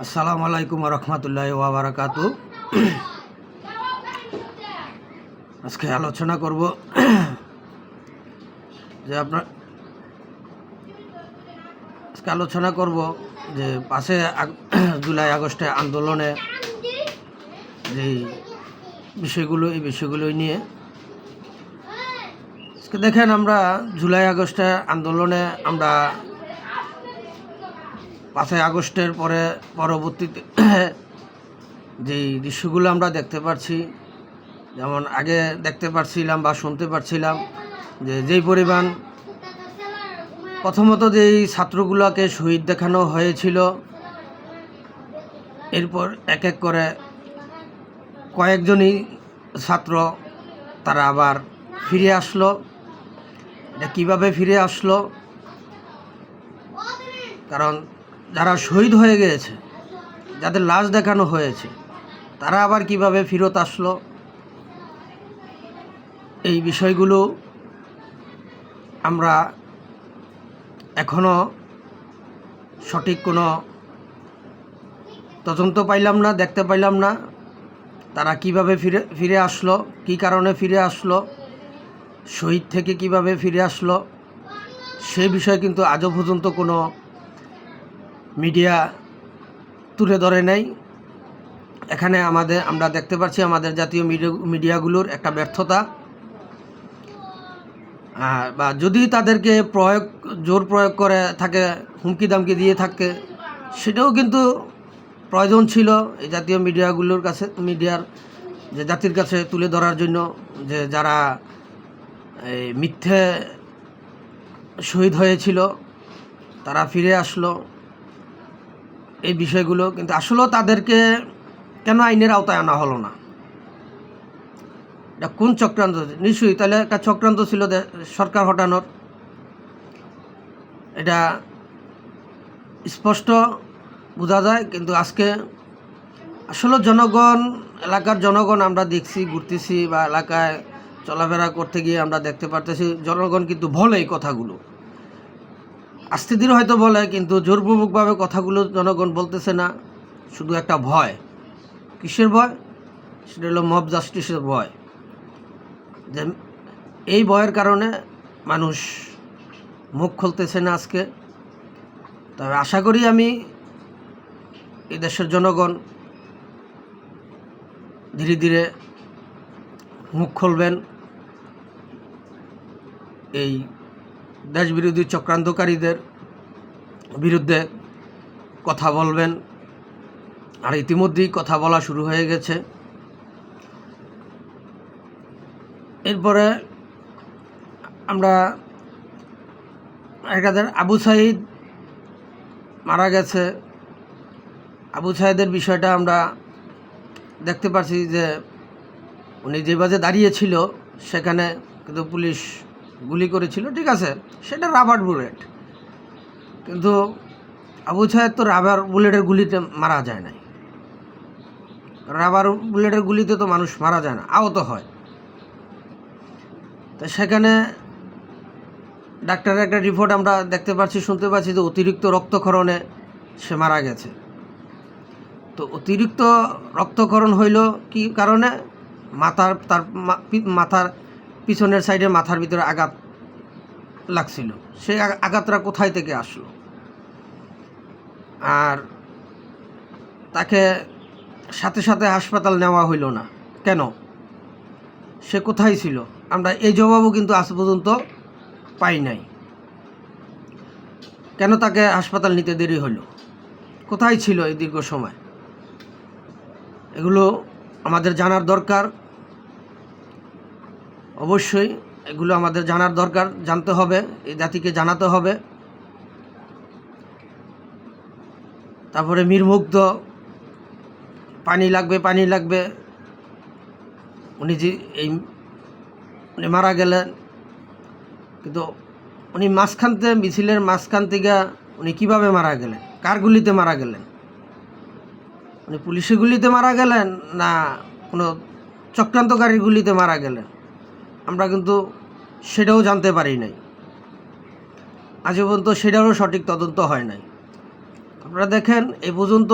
আসসালামু আলাইকুম রহমতুল্লাহ ওয়াবারাকাত আজকে আলোচনা করব যে আপনার আজকে আলোচনা করব যে পাশে জুলাই, আগস্টে আন্দোলনে যে বিষয়গুলো, এই বিষয়গুলো নিয়ে। আজকে দেখেন আমরা জুলাই, আগস্টে আন্দোলনে আমরা পাঁচই আগস্টের পরে পরবর্তীতে যেই দৃশ্যগুলো আমরা দেখতে পাচ্ছি যেমন আগে দেখতে পাচ্ছিলাম বা শুনতে পাচ্ছিলাম যে যেই পরিমাণ প্রথমত যেই ছাত্রগুলোকে শহীদ দেখানো হয়েছিল, এরপর এক এক করে কয়েকজনই ছাত্র তারা আবার ফিরে আসলো। এটা কীভাবে ফিরে আসলো? কারণ যারা শহীদ হয়ে গিয়েছে যাদের লাশ দেখানো হয়েছে, তারা আবার কীভাবে ফেরত আসলো? এই বিষয়গুলো আমরা এখনও সঠিক কোনো তদন্ত পাইলাম না, দেখতে পাইলাম না। তারা কীভাবে ফিরে ফিরে আসলো? কি কারণে ফিরে আসলো? শহীদ থেকে কীভাবে ফিরে আসলো? সে বিষয়ে কিন্তু আজও পর্যন্ত কোনো মিডিয়া তুলে ধরে নেই। এখানে আমাদের, আমরা দেখতে পাচ্ছি আমাদের জাতীয় মিডিয়া মিডিয়াগুলোর একটা ব্যর্থতা। আর, বা যদি তাদেরকে প্রয়োগ, জোর প্রয়োগ করে থাকে, হুমকি দামকি দিয়ে থাকে, সেটাও কিন্তু প্রয়োজন ছিল এই জাতীয় মিডিয়াগুলোর কাছে, মিডিয়ার, যে জাতির কাছে তুলে ধরার জন্য, যে যারা এই মিথ্যে শহীদ হয়েছিল, তারা ফিরে আসলো। এই বিষয়গুলো, কিন্তু আসলেও তাদেরকে কেন আইনের আওতায় আনা হলো না? এটা কোন চক্রান্ত? নিশ্চয়ই তাহলে একটা চক্রান্ত ছিল সরকার হটানোর। এটা স্পষ্ট বোঝা যায়, কিন্তু আজকে আসলে জনগণ, এলাকার জনগণ আমরা দেখছি, ঘুরতেছি বা এলাকায় চলাফেরা করতে গিয়ে আমরা দেখতে পারতেছি, জনগণ কিন্তু বলে এই কথাগুলো। আস্তে ধীরে হয়তো বলে, কিন্তু জোরপূর্বকভাবে কথাগুলো জনগণ বলতেছে না। শুধু একটা ভয়। কিসের ভয়? সেটা হলো মব জাস্টিসের ভয়। যে এই ভয়ের কারণে মানুষ মুখ খুলতেছে না আজকে। তবে আশা করি আমি এই দেশের জনগণ ধীরে ধীরে মুখ খুলবেন। এই দেশবিরোধী চক্রান্তকারীদের বিরুদ্ধে কথা বলবেন। আর ইতিমধ্যেই কথা বলা শুরু হয়ে গেছে। এরপরে আমরা একাদের আবু সাইদ মারা গেছে। আবু সাইদের বিষয়টা আমরা দেখতে পাচ্ছি যে উনি যে বাজে দাঁড়িয়েছিল সেখানে কিন্তু পুলিশ গুলি করেছিল, ঠিক আছে? সেটা রাবার বুলেট কিন্তু আবু সাহেব তো রাবার বুলেটের গুলিতে মারা যায় নাই। রাবার বুলেটের গুলিতে তো মানুষ মারা যায় না, আহত হয়। তো সেখানে ডাক্তারের একটা রিপোর্ট আমরা দেখতে পাচ্ছি, শুনতে পাচ্ছি যে অতিরিক্ত রক্তক্ষরণে সে মারা গেছে। তো অতিরিক্ত রক্তক্ষরণ হইল কি কারণে? মাথার, তার মাথার পিছনের সাইডে মাথার ভিতরে আঘাত লাগছিল। সেই আঘাতটা কোথায় থেকে আসলো? আর তাকে সাথে সাথে হাসপাতাল নেওয়া হইল না। কেন? সে কোথায় ছিল? আমরা এই জবাবও কিন্তু আজ পর্যন্ত পাই নাই। কেন তাকে হাসপাতাল নিতে দেরি হলো কোথায় ছিল এই দীর্ঘ সময়? এগুলো আমাদের জানার দরকার। অবশ্যই এগুলো আমাদের জানার দরকার, জানতে হবে, এই জাতিকে জানাতে হবে। তারপরে মীরমুগ্ধ পানি লাগবে পানি লাগবে। উনি যে এই উনি মারা গেলেন, কিন্তু উনি মাঝখান থেকে মিছিলের মাঝখান থেকে উনি কীভাবে মারা গেলেন? কার গুলিতে মারা গেলেন? উনি পুলিশের গুলিতে মারা গেলেন না কোনো চক্রান্তকারীর গুলিতে মারা গেলেন? আমরা কিন্তু সেটাও জানতে পারি নাই। আজ পর্যন্ত সেটারও সঠিক তদন্ত হয় নাই। আপনারা দেখেন, এ পর্যন্ত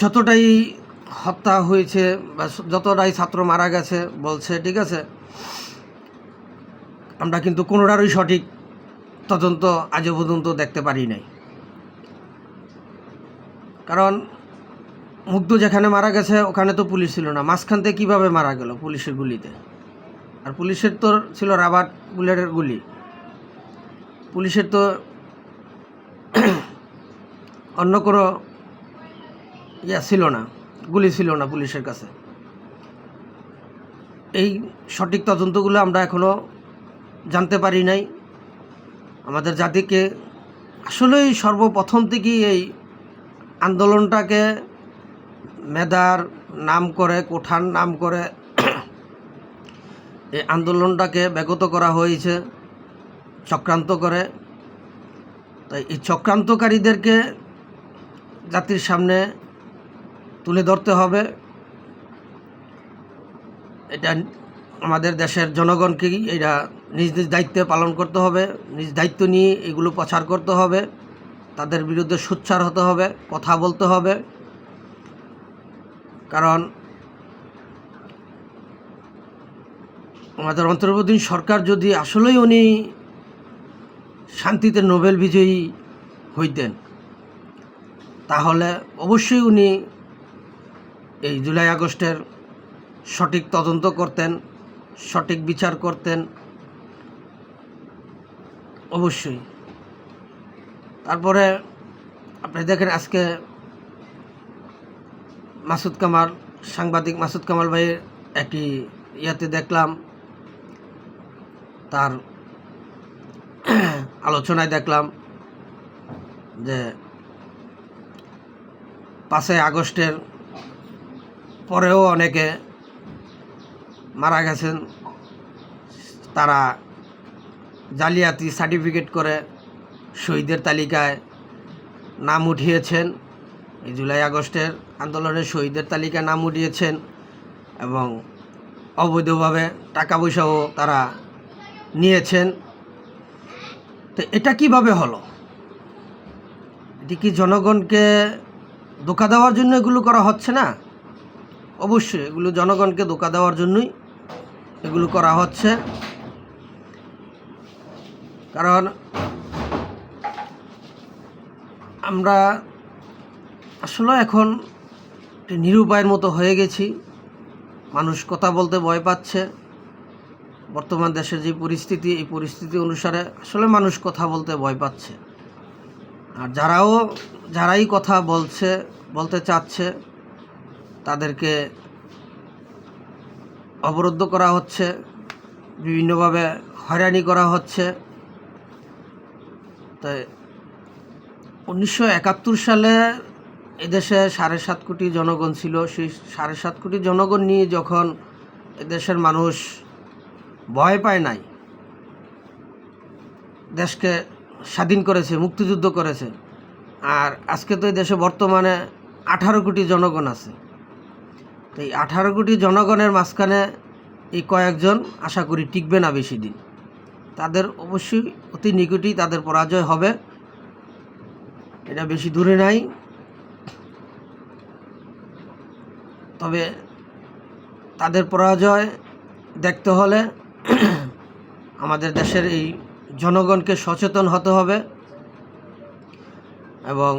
যতটাই হত্যা হয়েছে বা যতটাই ছাত্র মারা গেছে, বলছে, ঠিক আছে, আমরা কিন্তু কোনোটারই সঠিক তদন্ত আজও পর্যন্ত দেখতে পারি নাই। কারণ মুগ্ধ যেখানে মারা গেছে, ওখানে তো পুলিশ ছিল না। মাঝখান থেকে কীভাবে মারা গেল পুলিশের গুলিতে? আর পুলিশের তো ছিল রাবার বুলেটের গুলি। পুলিশের তো অন্য কোনো ইয়া ছিল না, গুলি ছিল না পুলিশের কাছে। এই সঠিক তদন্তগুলো আমরা এখনও জানতে পারি নাই। আমাদের জাতিকে আসলেই সর্বপ্রথম থেকেই এই আন্দোলনটাকে মেধার নাম করে, কোঠার নাম করে এই আন্দোলনটাকে ব্যাগত করা হয়েছে, চক্রান্ত করে। তাই এই চক্রান্তকারীদেরকে জাতির সামনে তুলে ধরতে হবে। এটা আমাদের দেশের জনগণকেই এটা নিজ নিজ দায়িত্বে পালন করতে হবে, নিজ দায়িত্ব নিয়ে এগুলো প্রচার করতে হবে। তাদের বিরুদ্ধে সোচ্চার হতে হবে, কথা বলতে হবে। কারণ আমাদের অন্তর্বর্তী সরকার যদি আসলেই উনি শান্তিতে নোবেল বিজয়ী হইতেন, তাহলে অবশ্যই উনি এই জুলাই আগস্টের সঠিক তদন্ত করতেন, সঠিক বিচার করতেন, অবশ্যই। তারপরে আপনি দেখেন আজকে মাসুদ কামাল, সাংবাদিক মাসুদ কামাল ভাইয়ের একটি ইয়াতে দেখলাম। তার আলোচনায় দেখলাম যে পাঁচই আগস্টের পরেও অনেকে মারা গেছেন। তারা জালিয়াতি সার্টিফিকেট করে শহীদের তালিকায় নাম উঠিয়েছেন। জুলাই আগস্টের আন্দোলনের শহীদের তালিকায় নাম উঠিয়েছেন এবং অবৈধভাবে টাকা পয়সাও তারা নিয়েছেন। তো এটা কীভাবে হলো? এটি কি জনগণকে ধোকা দেওয়ার জন্য এগুলো করা হচ্ছে না? অবশ্যই এগুলো জনগণকে ধোকা দেওয়ার জন্যই এগুলো করা হচ্ছে। কারণ আমরা আসলে এখন নিরুপায়ের মতো হয়ে গেছি। মানুষ কথা বলতে ভয় পাচ্ছে। বর্তমান দেশের যে পরিস্থিতি, এই পরিস্থিতি অনুসারে আসলে মানুষ কথা বলতে ভয় পাচ্ছে। আর যারাও, যারাই কথা বলছে, বলতে চাচ্ছে, তাদেরকে অবরুদ্ধ করা হচ্ছে, বিভিন্নভাবে হয়রানি করা হচ্ছে। তাই উনিশশো একাত্তর সালে এদেশে সাড়ে সাত কোটি জনগণ ছিল। সেই সাড়ে সাত কোটি জনগণ নিয়ে যখন এদেশের মানুষ ভয় পায় নাই, দেশকে স্বাধীন করেছে, মুক্তিযুদ্ধ করেছে, আর আজকে তো এই দেশে বর্তমানে আঠারো কোটি জনগণ আছে। তো এই আঠারো কোটি জনগণের মাঝখানে এই কয়েকজন আশা করি টিকবে না বেশি দিন। তাদের অবশ্যই অতি নিকটই তাদের পরাজয় হবে। এটা বেশি দূরে নাই। তবে তাদের পরাজয় দেখতে হলে আমাদের দেশের এই জনগণকে সচেতন হতে হবে এবং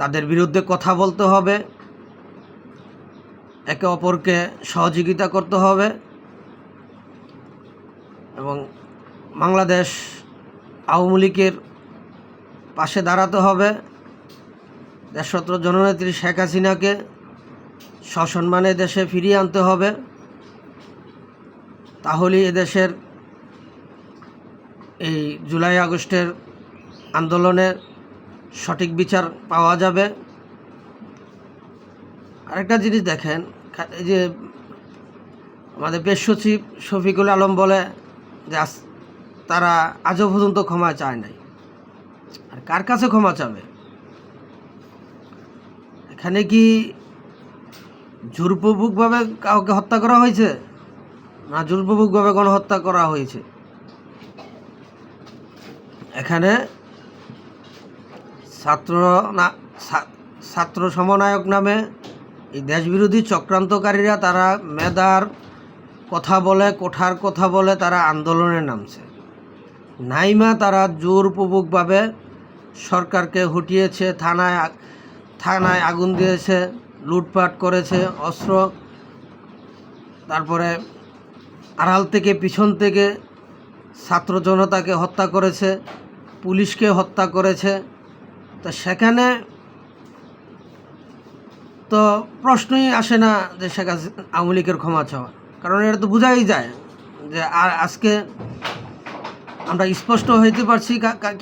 তাদের বিরুদ্ধে কথা বলতে হবে, একে অপরকে সহযোগিতা করতে হবে এবং বাংলাদেশ আওয়ামী লীগের পাশে দাঁড়াতে হবে। দেশত্র জননেত্রী শেখ হাসিনাকে সসম্মানে দেশে ফিরিয়ে আনতে হবে। তাহলেই এদেশের এই জুলাই আগস্টের আন্দোলনের সঠিক বিচার পাওয়া যাবে। আরেকটা জিনিস দেখেন যে আমাদের পেশ সচিব শফিকুল আলম বলে যে তারা আজও পর্যন্ত ক্ষমা চায় নাই। আর কার কাছে ক্ষমা চাবে? এখানে কি জোরপূর্বকভাবে কাউকে হত্যা করা হয়েছে না জোরপূর্বকভাবে গণহত্যা করা হয়েছে? এখানে ছাত্র না ছাত্র সমন্বয়ক নামে এই দেশবিরোধী চক্রান্তকারীরা তারা মেধার কথা বলে, কোঠার কথা বলে তারা আন্দোলনে নামছে। নাইমা তারা জোরপূর্বকভাবে সরকারকে হটিয়েছে, থানায় থানায় আগুন দিয়েছে। লুটপাট করেছে, অস্ত্র, তারপরে আড়াল থেকে পিছন থেকে ছাত্র জনতাকে হত্যা করেছে, পুলিশকে হত্যা করেছে। তো সেখানে তো প্রশ্নই আসে না যে শেখ আওয়ামী লীগের ক্ষমা চাওয়া কারণ এটা তো বোঝাই যায় যে আর আজকে আমরা স্পষ্ট হইতে পারছি কা- কা-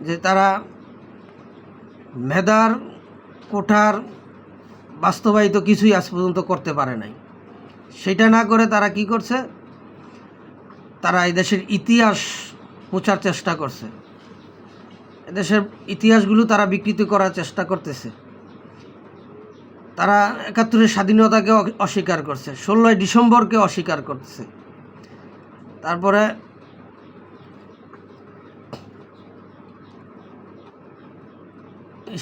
যে তারা মেধার কোঠার বাস্তবায়িত কিছুই আজ পর্যন্ত করতে পারে নাই। সেটা না করে তারা কি করছে? তারা এই দেশের ইতিহাস মোচার চেষ্টা করছে। এদেশের ইতিহাসগুলো তারা বিকৃত করার চেষ্টা করতেছে। তারা একাত্তরের স্বাধীনতাকে অস্বীকার করছে, ষোলোই ডিসেম্বরকে অস্বীকার করছে তারপরে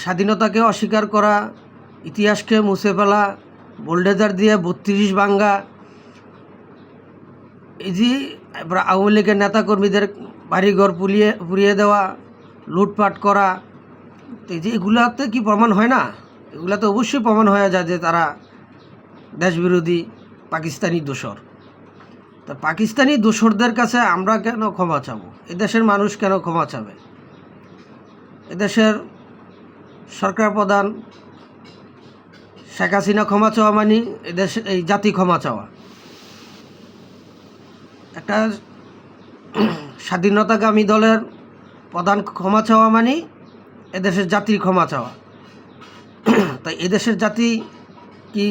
স্বাধীনতাকে অস্বীকার করা, ইতিহাসকে মুছে ফেলা, বোল্ডেজার দিয়ে বত্রিশ বাঙ্গা এই যে আওয়ামী লীগের নেতাকর্মীদের বাড়িঘর পুড়িয়ে পুড়িয়ে দেওয়া, লুটপাট করা, তো এই যে এগুলাতে কি প্রমাণ হয় না? এগুলাতে অবশ্যই প্রমাণ হয়ে যায় যে তারা দেশবিরোধী পাকিস্তানি দোসর তা পাকিস্তানি দোসরদের কাছে আমরা কেন ক্ষমা চাবো? এদেশের মানুষ কেন ক্ষমা চাবে? এদেশের সরকার প্রধান শেখ হাসিনা ক্ষমা চাওয়া মানে এদেশ এই জাতি ক্ষমা চাওয়া। একটা স্বাধীনতাগামী দলের প্রধান ক্ষমা চাওয়া মানে এদেশের জাতির ক্ষমা চাওয়া। তাই এদেশের জাতি কি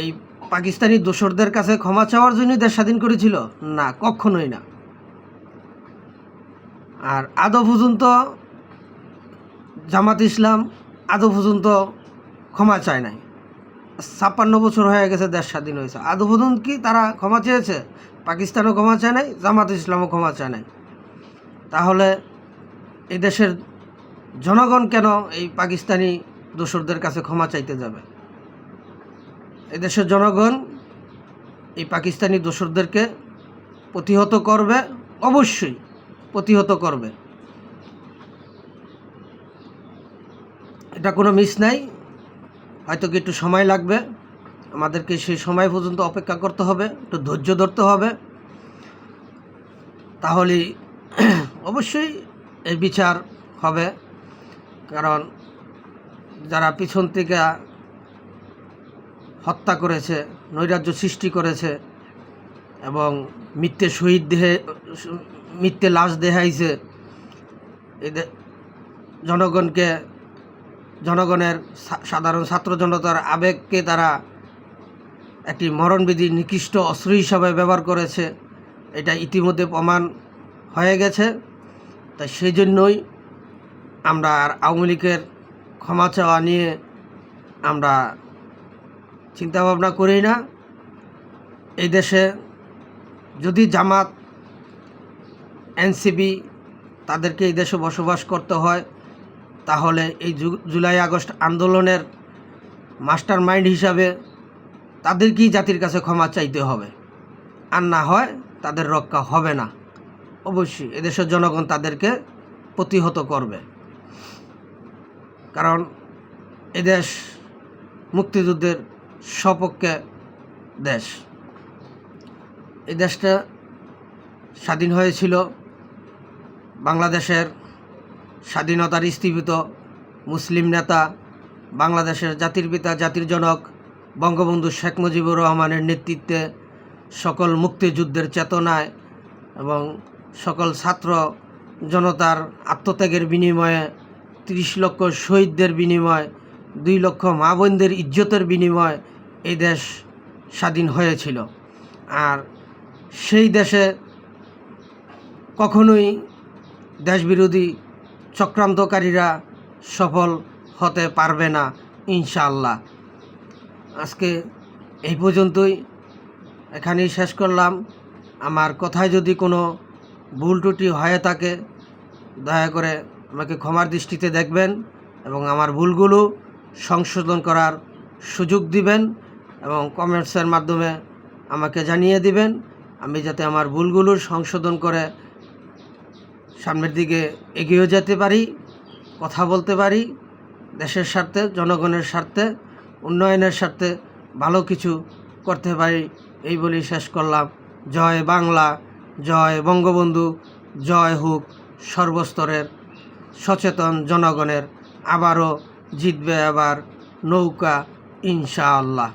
এই পাকিস্তানি দোসরদের কাছে ক্ষমা চাওয়ার জন্যই দেশ স্বাধীন করেছিল? না, কখনোই না। আর আদৌ পর্যন্ত জামাত ইসলাম আদৌ পর্যন্ত ক্ষমা চায় নাই। ছাপ্পান্ন বছর হয়ে গেছে দেশ স্বাধীন হয়েছে। আদৌ পর্যন্ত কি তারা ক্ষমা চেয়েছে? পাকিস্তানও ক্ষমা চায় নাই, জামাত ইসলামও ক্ষমা চায় নাই। তাহলে এই দেশের জনগণ কেন এই পাকিস্তানি দোসরদের কাছে ক্ষমা চাইতে যাবে? এই দেশের জনগণ এই পাকিস্তানি দোসরদেরকে প্রতিহত করবে, অবশ্যই প্রতিহত করবে। এটা কোনো মিস নাই। হয়তো কি একটু সময় লাগবে। আমাদেরকে সেই সময় পর্যন্ত অপেক্ষা করতে হবে, একটু ধৈর্য ধরতে হবে। তাহলেই অবশ্যই এই বিচার হবে। কারণ যারা পিছন থেকে হত্যা করেছে, নৈরাজ্য সৃষ্টি করেছে এবং মিথ্যে শহীদ দেহে, মিথ্যে লাশ দেহাইছে, এদের জনগণকে জনগণের সাধারণ ছাত্র জনতার আবেগকে তারা একটি মরণবিধি নিকৃষ্ট অস্ত্র হিসাবে ব্যবহার করেছে। এটা ইতিমধ্যে প্রমাণ হয়ে গেছে। তাই সেই জন্যই আমরা আর আওয়ামী লীগের ক্ষমা চাওয়া নিয়ে আমরা চিন্তাভাবনা করি না। এই দেশে যদি জামাত এনসিবি তাদেরকে এই দেশে বসবাস করতে হয় তাহলে এই জুলাই আগস্ট আন্দোলনের মাস্টার মাইন্ড হিসাবে তাদেরকেই জাতির কাছে ক্ষমা চাইতে হবে। আর না হয় তাদের রক্ষা হবে না। অবশ্যই এদেশের জনগণ তাদেরকে প্রতিহত করবে। কারণ এদেশ মুক্তিযুদ্ধের সপক্ষে দেশ। এই দেশটা স্বাধীন হয়েছিল বাংলাদেশের স্বাধীনতার স্থীপিত মুসলিম নেতা, বাংলাদেশের জাতির পিতা, জাতির জনক, বঙ্গবন্ধু শেখ মুজিবুর রহমানের নেতৃত্বে সকল মুক্তিযুদ্ধের চেতনায় এবং সকল ছাত্র জনতার আত্মত্যাগের বিনিময়ে, তিরিশ লক্ষ শহীদদের বিনিময়, দুই লক্ষ মা বোনদের ইজ্জতের বিনিময় এই দেশ স্বাধীন হয়েছিল। আর সেই দেশে কখনোই দেশবিরোধী চক্রান্তকারীরা সফল হতে পারবে না, ইনশাআল্লাহ। আজকে এই পর্যন্তই। এখানেই শেষ করলাম। আমার কথায় যদি কোনো ভুল ত্রুটি হয়ে থাকে, দয়া করে আমাকে ক্ষমার দৃষ্টিতে দেখবেন এবং আমার ভুলগুলো সংশোধন করার সুযোগ দিবেন এবং কমেন্টসের মাধ্যমে আমাকে জানিয়ে দিবেন। আমি যাতে আমার ভুলগুলো সংশোধন করে সামনের দিকে এগিয়েও যেতে পারি, কথা বলতে পারি, দেশের স্বার্থে, জনগণের স্বার্থে, উন্নয়নের স্বার্থে ভালো কিছু করতে পারি, এই বলেই শেষ করলাম। জয় বাংলা, জয় বঙ্গবন্ধু, জয় হোক সর্বস্তরের সচেতন জনগণের, আবারও জিতবে আবার নৌকা, ইনশাআল্লাহ।